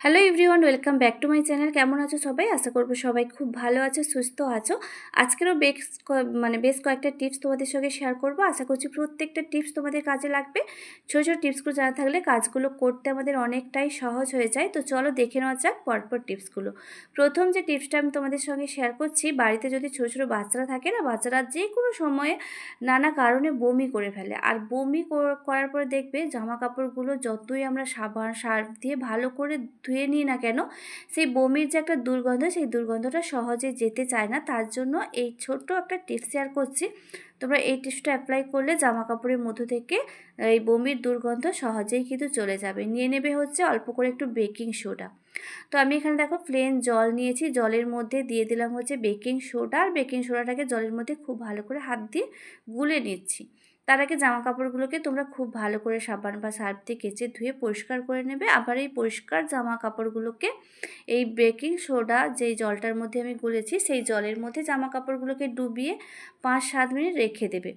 Hello everyone welcome back to my channel কেমন আছো সবাই? আশা করব সবাই খুব ভালো আছো, সুস্থ আছো। আজকেরও বেশ মানে বেশ কয়েকটা টিপস তোমাদের সঙ্গে শেয়ার করব। আশা করছি প্রত্যেকটা টিপস তোমাদের কাজে লাগবে। ছোটো ছোটো টিপসগুলো জানা থাকলে কাজগুলো করতে আমাদের অনেকটাই সহজ হয়ে যায়। তো চলো দেখে নেওয়া যাক পরপর টিপসগুলো প্রথম যে টিপসটা আমি তোমাদের সঙ্গে শেয়ার করছি, বাড়িতে যদি ছোটো ছোটো বাচ্চারা থাকে না, বাচ্চারা যে কোনো সময়ে নানা কারণে বমি করে ফেলে। আর বমি করার পরে দেখবে জামা কাপড়গুলো যতই আমরা সাবান সার্ফ দিয়ে ভালো করে ধুয়ে নিই না কেন, সেই বমির যে একটা দুর্গন্ধ, সেই দুর্গন্ধটা সহজে যেতে চায় না। তার জন্য এই ছোট্ট একটা টিপস শেয়ার করছি। তোমরা এই টিপসটা অ্যাপ্লাই করলে জামা কাপড়ের মধ্য থেকে এই বমির দুর্গন্ধ সহজেই কিন্তু চলে যাবে। নিয়ে নেবে হচ্ছে অল্প করে একটু বেকিং সোডা তো আমি এখানে দেখো প্লেন জল নিয়েছি। জলের মধ্যে দিয়ে দিলাম হচ্ছে বেকিং সোডা আর বেকিং সোডাটাকে জলের মধ্যে খুব ভালো করে হাত দিয়ে গুলে নিচ্ছি। তার আগে জামা কাপড়গুলোকে তোমরা খুব ভালো করে সাবান বা সার্ফ দিয়ে কেচে ধুয়ে পরিষ্কার করে নেবে। আবার এই পরিষ্কার জামা কাপড়গুলোকে এই বেকিং সোডা যেই জলটার মধ্যে আমি গুলেছি, সেই জলের মধ্যে জামা কাপড়গুলোকে ডুবিয়ে পাঁচ সাত মিনিট রেখে দেবে।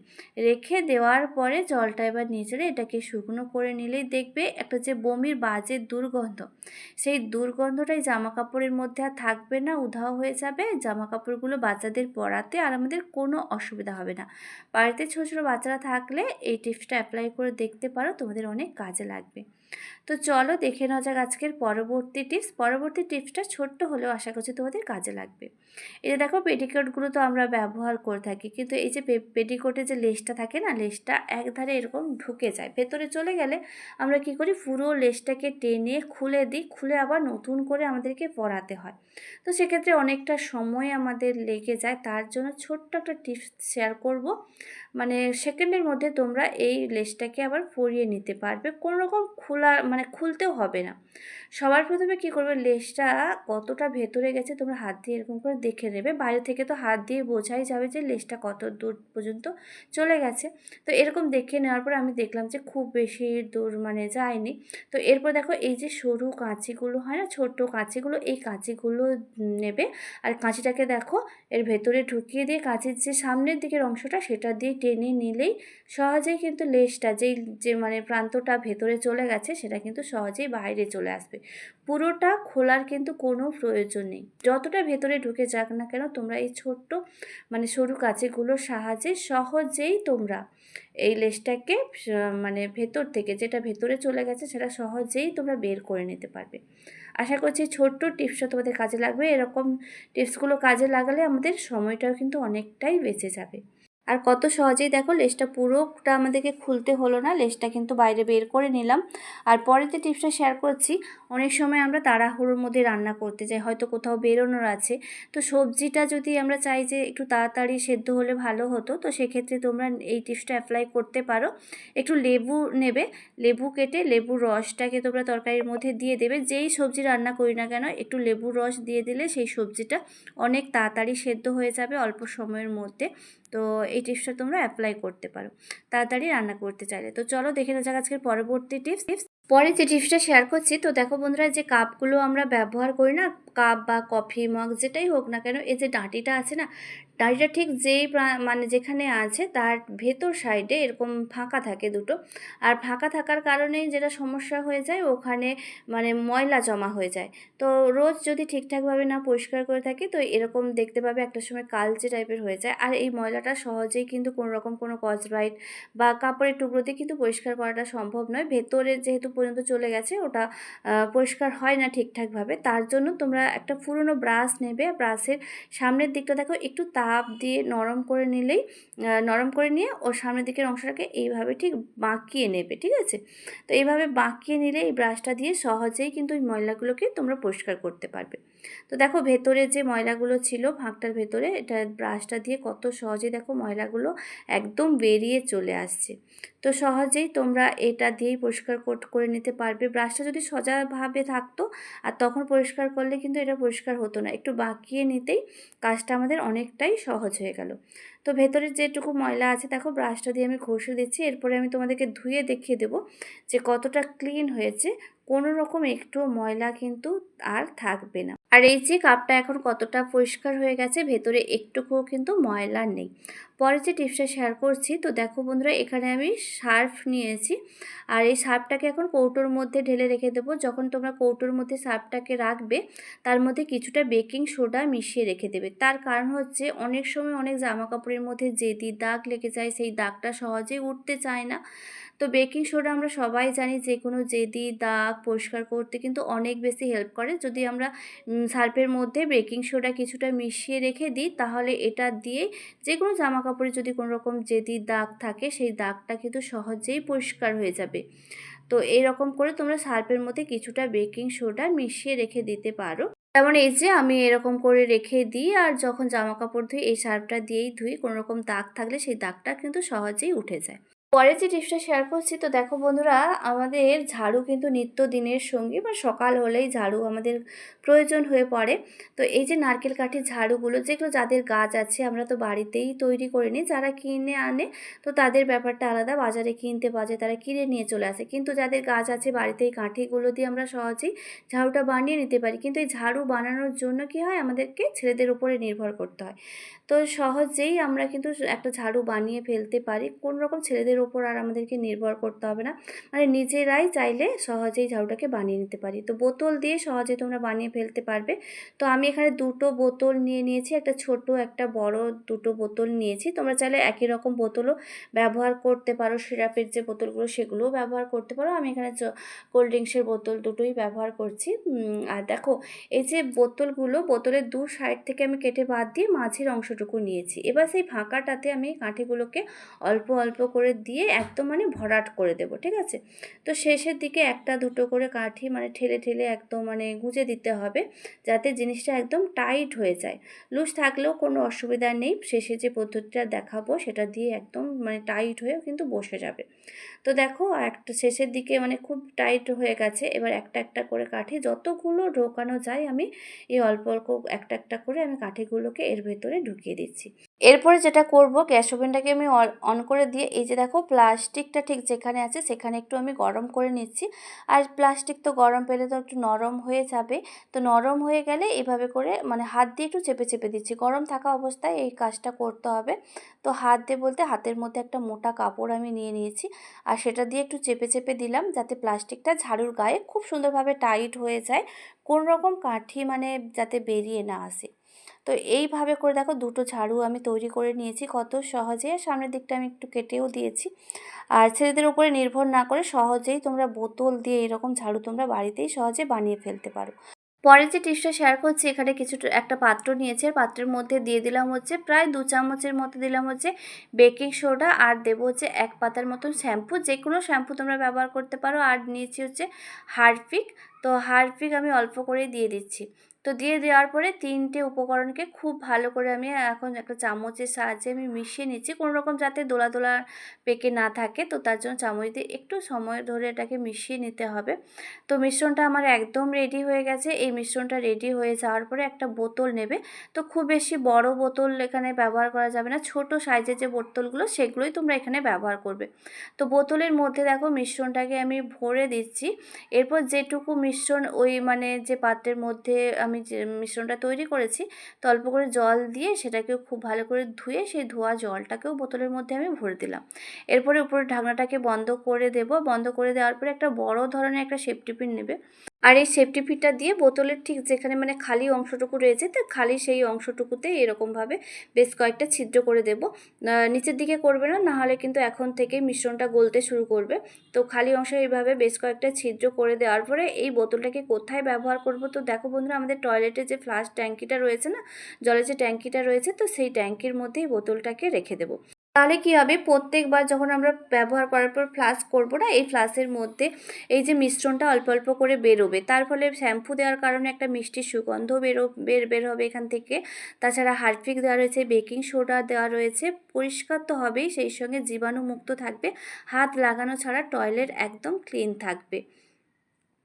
রেখে দেওয়ার পরে জলটা এবার নিয়ে এটাকে শুকনো করে নিলেই দেখবে একটা যে বমির বাজে দুর্গন্ধ। সেই দুর্গন্ধটাই জামা কাপড়ের মধ্যে আর থাকবে না, উধাও হয়ে যাবে। জামা কাপড়গুলো বাচ্চাদের পরাতে আর আমাদের কোনো অসুবিধা হবে না। বাড়িতে ছোটো ছোটো বাচ্চারা থাকলে এই টিপসটা অ্যাপ্লাই করে দেখতে পারো তোমাদের অনেক কাজে লাগবে। তো চলো দেখে নেওয়া যাক আজকের পরবর্তী টিপস পরবর্তী টিপসটা ছোট্ট হলেও আশা করছি তোমাদের কাজে লাগবে। যে দেখো পেটিকোটগুলো তো আমরা ব্যবহার করে থাকি, কিন্তু এই যে পেটিকোটে যে লেসটা থাকে না লেসটা একধারে এরকম ঢুকে যায়। ভেতরে চলে গেলে আমরা কি করি, পুরো লেসটাকে টেনে খুলে দিই, খুলে আবার নতুন করে আমাদেরকে পরাতে হয়। তো সেক্ষেত্রে অনেকটা সময় আমাদের লেগে যায়, তার জন্য ছোট্ট একটা টিপস শেয়ার করব। মানে সেকেন্ডের মধ্যে তোমরা এই লেসটাকে আবার পরিয়ে নিতে পারবে। কোনো রকম খোলা মানে খুলতেও হবে না। সবার প্রথমে কী করবে? লেসটা কতটা ভেতরে গেছে তোমরা হাত দিয়ে এরকম করে দেখে নেবে। বাইরে থেকে তো হাত দিয়ে বোঝাই যাবে যে লেসটা কত দূর পর্যন্ত চলে গেছে। তো এরকম দেখে নেওয়ার পর আমি দেখলাম যে খুব বেশি দূর মানে যায়নি। তো এরপর দেখো এই যে সরু কাঁচিগুলো হয় না, ছোট্ট কাঁচিগুলো, এই কাঁচিগুলো নেবে। আর কাঁচিটাকে দেখো এর ভেতরে ঢুকিয়ে দিয়ে কাঁচির যে সামনের দিকের অংশটা সেটা দিয়ে টেনে নিলেই সহজেই কিন্তু লেসটা যেই, যে মানে প্রান্তটা ভেতরে চলে গেছে সেটা কিন্তু সহজেই বাইরে চলে আসবে। পুরোটা খোলার কিন্তু কোনো প্রয়োজন নেই। যতটা ভেতরে ঢুকে যাক না কেন, তোমরা এই ছোট্ট মানে সরু কাঁচিগুলোর সাহায্যে সহজেই তোমরা এই লেসটাকে মানে ভেতর থেকে যেটা ভেতরে চলে গেছে, সেটা সহজেই তোমরা বের করে নিতে পারবে। আশা করছি ছোট্ট টিপসটা তোমাদের কাজে লাগবে। এরকম টিপসগুলো কাজে লাগালে আমাদের সময়টাও কিন্তু অনেকটাই বেঁচে যাবে। আর কত সহজেই দেখো লেসটা পুরোটা আমাদেরকে খুলতে হলো না, লেসটা কিন্তু বাইরে বের করে নিলাম। আর পরে যে টিপসটা শেয়ার করছি, অনেক সময় আমরা তাড়াহুড়োর মধ্যে রান্না করতে যাই, হয়তো কোথাও বেরোনোর আছে। তো সবজিটা যদি আমরা চাই যে একটু তাড়াতাড়ি সেদ্ধ হলে ভালো হতো, তো সেক্ষেত্রে তোমরা এই টিপসটা অ্যাপ্লাই করতে পারো। একটু লেবু নেবে, লেবু কেটে লেবুর রসটাকে তোমরা তরকারির মধ্যে দিয়ে দেবে। যেই সবজি রান্না করি না কেন, একটু লেবুর রস দিয়ে দিলে সেই সবজিটা অনেক তাড়াতাড়ি সেদ্ধ হয়ে যাবে অল্প সময়ের মধ্যে। তো এই টিপসটা তোমরা অ্যাপ্লাই করতে পারো। তাড়াতাড়ি রান্না করতে চাইলে। তো চলো দেখে নেওয়া যাক আজকের পরবর্তী টিপস টিপস পরে যে টিপসটা শেয়ার করছি, তো দেখো বন্ধুরা যে কাপগুলো আমরা ব্যবহার করি না কাপ বা কফি মগ যেটাই হোক না কেন, এই যে ডাঁটিটা আছে না, ডাঁটিটা ঠিক যেই মানে যেখানে আছে তার ভেতর সাইডে এরকম ফাঁকা থাকে দুটো। আর ফাঁকা থাকার কারণেই যেটা সমস্যা হয়ে যায়, ওখানে মানে ময়লা জমা হয়ে যায়। তো রোজ যদি ঠিকঠাকভাবে না পরিষ্কার করে থাকি, তো এরকম দেখতে পাবে একটা সময় কালচে টাইপের হয়ে যায়। আর এই ময়লাটা সহজেই কিন্তু কোনো রকম কোনো কচব্রাইট বা কাপড়ের টুকরোতে কিন্তু পরিষ্কার করাটা সম্ভব নয়। ভেতরে যেহেতু পর্যন্ত চলে গেছে, ওটা পরিষ্কার হয় না ঠিকঠাকভাবে, তার জন্য তোমরা একটা পুরনো ব্রাশ নেবে। ব্রাশের সামনের দিকটা দেখো, একটু তাপ দিয়ে নরম করে নিলেই নরম করে নিয়ে ওর সামনের দিকের অংশটাকে এইভাবে ঠিক বাঁকিয়ে নেবে, ঠিক আছে? তো এইভাবে বাঁকিয়ে নিলে এই ব্রাশটা দিয়ে সহজেই কিন্তু ওই ময়লাগুলোকে তোমরা পরিষ্কার করতে পারবে। তো দেখো ভেতরে যে ময়লাগুলো ছিল, ফাঁকটার ভেতরে, এটা ব্রাশটা দিয়ে কত সহজে দেখো ময়লাগুলো একদম বেরিয়ে চলে আসছে। তো সহজেই তোমরা এটা দিয়েই পরিষ্কার করে নিতে পারবে। ব্রাশটা যদি সজাভাবে থাকতো, আর তখন পরিষ্কার করলে কিন্তু এটা পরিষ্কার হতো না। একটু বাঁকিয়ে নিতেই কাজটা আমাদের অনেকটাই সহজ হয়ে গেল। তো ভেতরের যেটুকু ময়লা আছে, দেখো ব্রাশটা দিয়ে আমি ঘষে দিচ্ছি। এরপরে আমি তোমাদেরকে ধুয়ে দেখিয়ে দেবো যে কতটা ক্লিন হয়েছে। কোনো রকম একটু ময়লা কিন্তু আর থাকবে না। আর এই যে কাপটা এখন কতটা পরিষ্কার হয়ে গেছে, ভেতরে একটুকুও কিন্তু ময়লা নেই। পরে যে টিপসটা শেয়ার করছি, তো দেখো বন্ধুরা, এখানে আমি সার্ফ নিয়েছি। আর এই সার্ফটাকে এখন কৌটোর মধ্যে ঢেলে রেখে দেবো। যখন তোমরা কৌটোর মধ্যে সার্ফটাকে রাখবে, তার মধ্যে কিছুটা বেকিং সোডা মিশিয়ে রেখে দেবে। তার কারণ হচ্ছে, অনেক সময় অনেক জামা কাপড়ের মধ্যে যেদি দাগ লেগে যায়, সেই দাগটা সহজেই উঠতে চায় না। তো বেকিং সোডা আমরা সবাই জানি যে কোনো জেদি দাগ পরিষ্কার করতে কিন্তু অনেক বেশি হেল্প করে। যদি আমরা সার্ফের মধ্যে বেকিং সোডা কিছুটা মিশিয়ে রেখে দিই, তাহলে এটা দিয়ে যে কোনো জামা কাপড়ে যদি কোনো রকম যেদি দাগ থাকে, সেই দাগটা কিন্তু সহজেই পরিষ্কার হয়ে যাবে। তো এইরকম করে তোমরা সার্ফের মধ্যে কিছুটা বেকিং সোডা মিশিয়ে রেখে দিতে পারো। যেমন এই যে আমি এরকম করে রেখে দিই, আর যখন জামা কাপড় ধুই, এই সার্ফটা দিয়েই ধুই কোনো রকম দাগ থাকলে সেই দাগটা কিন্তু সহজেই উঠে যায়। পরে যে টিপসটা শেয়ার করছি, তো দেখো বন্ধুরা, আমাদের ঝাড়ু কিন্তু নিত্য দিনের সঙ্গী বা সকাল হলেই ঝাড়ু আমাদের প্রয়োজন হয়ে পড়ে। তো এই যে নারকেল কাঠির ঝাড়ুগুলো, যেগুলো যাদের গাছ আছে, আমরা তো বাড়িতেই তৈরি করে নিই, যারা কিনে আনে, তো তাদের ব্যাপারটা আলাদা, বাজারে কিনতে পাওয়া যায় তারা কিনে নিয়ে চলে আসে। কিন্তু যাদের গাছ আছে বাড়িতেই কাঠিগুলো দিয়ে আমরা সহজেই ঝাড়ুটা বানিয়ে নিতে পারি। কিন্তু এই ঝাড়ু বানানোর জন্য কি হয়? আমাদেরকে ছেলেদের উপরে নির্ভর করতে হয়। তো সহজেই আমরা কিন্তু একটা ঝাড়ু বানিয়ে ফেলতে পারি। কোন রকম ছেলেদের ওপর আর আমাদেরকে নির্ভর করতে হবে না। মানে নিজেরাই চাইলে সহজেই ঝাড়ুটাকে বানিয়ে নিতে পারি। তো বোতল দিয়ে সহজে তোমরা বানিয়ে ফেলতে পারবে। তো আমি এখানে দুটো বোতল নিয়ে নিয়েছি, একটা ছোট, একটা বড় দুটো বোতল নিয়েছি। তোমরা চাইলে একই রকম বোতলও ব্যবহার করতে পারো। সিরাপের যে বোতলগুলো, সেগুলোও ব্যবহার করতে পারো। আমি এখানে কোল্ড ড্রিঙ্কসের বোতল দুটোই ব্যবহার করছি। আর দেখো, এই যে বোতলগুলো, বোতলের দু সাইড থেকে আমি কেটে বাদ দিয়ে মাঝের অংশটুকু নিয়েছি। এবার সেই ফাঁকাটাতে আমি কাঠিগুলোকে অল্প অল্প করে দিয়ে একদম মানে ভরাট করে দেবো, ঠিক আছে? তো শেষের দিকে একটা দুটো করে কাঠি মানে ঠেলে ঠেলে একদম মানে গুঁজে দিতে হবে, যাতে জিনিসটা একদম টাইট হয়ে যায়। লুজ থাকলেও কোনো অসুবিধা নেই, শেষে যে পদ্ধতিটা দেখাবো সেটা দিয়ে একদম মানে টাইট হয়ে কিন্তু বসে যাবে। তো দেখো একটা শেষের দিকে মানে খুব টাইট হয়ে গেছে, এবার একটা একটা করে কাঠি যতগুলো ঢোকানো যায় আমি এই অল্প অল্প একটা একটা করে আমি কাঠিগুলোকে এর ভেতরে ঢুকিয়ে দিচ্ছি। এরপরে যেটা করব, গ্যাস ওভেনটাকে আমি অন করে দিয়ে, এই যে দেখো প্লাস্টিকটা ঠিক যেখানে আছে সেখানে একটু আমি গরম করে নিচ্ছি। আর প্লাস্টিক তো গরম পেলে তো একটু নরম হয়ে যাবে। তো নরম হয়ে গেলে এভাবে করে মানে হাত দিয়ে একটু চেপে চেপে দিচ্ছি। গরম থাকা অবস্থায় এই কাজটা করতে হবে। তো হাত দিয়ে বলতে হাতের মধ্যে একটা মোটা কাপড় আমি নিয়ে নিয়েছি। আর সেটা দিয়ে একটু চেপে চেপে দিলাম যাতে প্লাস্টিকটা ঝাড়ুর গায়ে খুব সুন্দরভাবে টাইট হয়ে যায়। কোন রকম কাঠি মানে যাতে বেরিয়ে না আসে। তো এইভাবে করে দেখো দুটো ঝাড়ু আমি তৈরি করে নিয়েছি। কত সহজে সামনের দিকটা আমি একটু কেটেও দিয়েছি। আর ছেলেদের উপরে নির্ভর না করে সহজেই তোমরা বোতল দিয়ে এরকম ঝাড়ু তোমরা বাড়িতেই সহজে বানিয়ে ফেলতে পারো। পরে যে টিপসটা শেয়ার করছি, এখানে কিছু একটা পাত্র নিয়েছে। পাত্রের মধ্যে দিয়ে দিলাম হচ্ছে প্রায় দু চামচের মতো দিলাম হচ্ছে বেকিং সোডা আর দেবো হচ্ছে এক পাতার মতন শ্যাম্পু যে কোনো শ্যাম্পু তোমরা ব্যবহার করতে পারো। আর নিয়েছি হচ্ছে হারপিক তো হারপিক আমি অল্প করেই দিয়ে দিচ্ছি। তো দিয়ে দেওয়ার পরে তিনটে উপকরণকে খুব ভালো করে আমি এখন একটা চামচের সাহায্যে আমি মিশিয়ে নিচ্ছি। কোনো রকম যাতে দোলা দোলা পেকে না থাকে, তো তার জন্য চামচ দিয়ে একটু সময় ধরে এটাকে মিশিয়ে নিতে হবে। তো মিশ্রণটা আমার একদম রেডি হয়ে গেছে। এই মিশ্রণটা রেডি হয়ে যাওয়ার পরে একটা বোতল নেবে। তো খুব বেশি বড় বোতল এখানে ব্যবহার করা যাবে না। ছোট সাইজের যে বোতলগুলো, সেগুলোই তোমরা এখানে ব্যবহার করবে। তো বোতলের মধ্যে দেখো মিশ্রণটাকে আমি ভরে দিচ্ছি। এরপর যেটুকু মিশ্রণ ওই মানে যে পাত্রের মধ্যে আমি যে মিশ্রণটা তৈরি করেছি, তো অল্প করে জল দিয়ে সেটাকেও খুব ভালো করে ধুয়ে সেই ধোয়া জলটাকেও বোতলের মধ্যে আমি ভরে দিলাম। এরপরে উপরে ঢাকনাটাকে বন্ধ করে দেব। বন্ধ করে দেওয়ার পরে একটা বড় ধরনের একটা সেফটি পিন নেবে। আর এই সেফটি ফিটটা দিয়ে বোতলের ঠিক যেখানে মানে খালি অংশটুকু রয়েছে, তো খালি সেই অংশটুকুতে এরকমভাবে বেশ কয়েকটা ছিদ্র করে দেব। নিচের দিকে করবে না নাহলে কিন্তু এখন থেকে মিশ্রণটা গলতে শুরু করবে। তো খালি অংশে এইভাবে বেশ কয়েকটা ছিদ্র করে দেওয়ার পরে এই বোতলটাকে কোথায় ব্যবহার করব? তো দেখো বন্ধুরা, আমাদের টয়লেটে যে ফ্লাশ ট্যাঙ্কিটা রয়েছে না জলের যে ট্যাঙ্কিটা রয়েছে, তো সেই ট্যাঙ্কির মধ্যেই বোতলটাকে রেখে দেবো। তাহলে কি হবে? প্রত্যেকবার যখন আমরা ব্যবহার করার পর ফ্লাশ করব না, এই ফ্লাশের মধ্যে এই যে মিশ্রণটা অল্প অল্প করে বেরোবে। তার ফলে শ্যাম্পু দেওয়ার কারণে একটা মিষ্টি সুগন্ধ বেরো, বের বের হবে এখান থেকে। তাছাড়া হারপিক দেওয়া রয়েছে বেকিং সোডা দেওয়া রয়েছে। পরিষ্কার তো হবেই, সেই সঙ্গে জীবাণুমুক্ত থাকবে। হাত লাগানো ছাড়া টয়লেট একদম ক্লিন থাকবে।